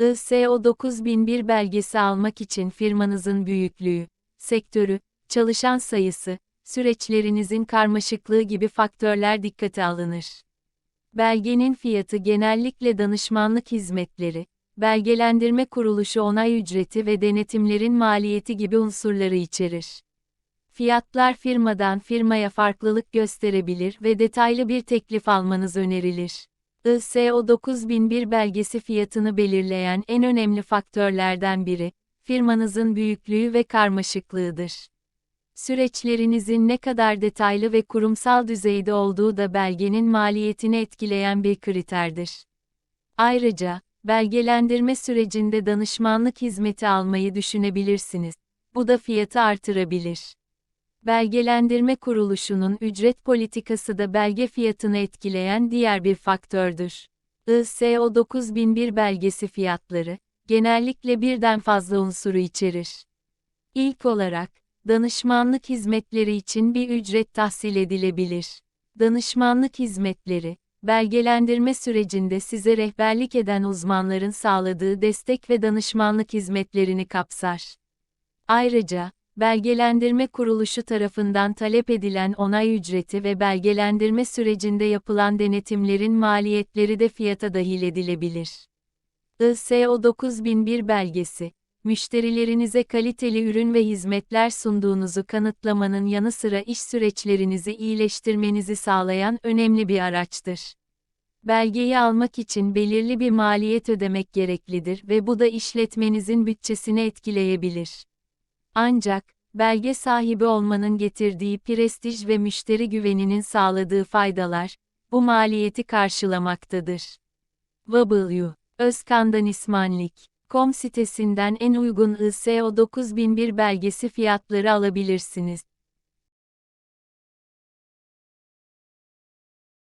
ISO 9001 belgesi almak için firmanızın büyüklüğü, sektörü, çalışan sayısı, süreçlerinizin karmaşıklığı gibi faktörler dikkate alınır. Belgenin fiyatı genellikle danışmanlık hizmetleri, belgelendirme kuruluşu onay ücreti ve denetimlerin maliyeti gibi unsurları içerir. Fiyatlar firmadan firmaya farklılık gösterebilir ve detaylı bir teklif almanız önerilir. ISO 9001 belgesi fiyatını belirleyen en önemli faktörlerden biri, firmanızın büyüklüğü ve karmaşıklığıdır. Süreçlerinizin ne kadar detaylı ve kurumsal düzeyde olduğu da belgenin maliyetini etkileyen bir kriterdir. Ayrıca, belgelendirme sürecinde danışmanlık hizmeti almayı düşünebilirsiniz. Bu da fiyatı artırabilir. Belgelendirme kuruluşunun ücret politikası da belge fiyatını etkileyen diğer bir faktördür. ISO 9001 belgesi fiyatları, genellikle birden fazla unsuru içerir. İlk olarak, danışmanlık hizmetleri için bir ücret tahsil edilebilir. Danışmanlık hizmetleri, belgelendirme sürecinde size rehberlik eden uzmanların sağladığı destek ve danışmanlık hizmetlerini kapsar. Ayrıca, belgelendirme kuruluşu tarafından talep edilen onay ücreti ve belgelendirme sürecinde yapılan denetimlerin maliyetleri de fiyata dahil edilebilir. ISO 9001 belgesi, müşterilerinize kaliteli ürün ve hizmetler sunduğunuzu kanıtlamanın yanı sıra iş süreçlerinizi iyileştirmenizi sağlayan önemli bir araçtır. Belgeyi almak için belirli bir maliyet ödemek gereklidir ve bu da işletmenizin bütçesini etkileyebilir. Ancak, belge sahibi olmanın getirdiği prestij ve müşteri güveninin sağladığı faydalar, bu maliyeti karşılamaktadır. W. Özkandan İsmanlik. Com sitesinden en uygun ISO 9001 belgesi fiyatları alabilirsiniz.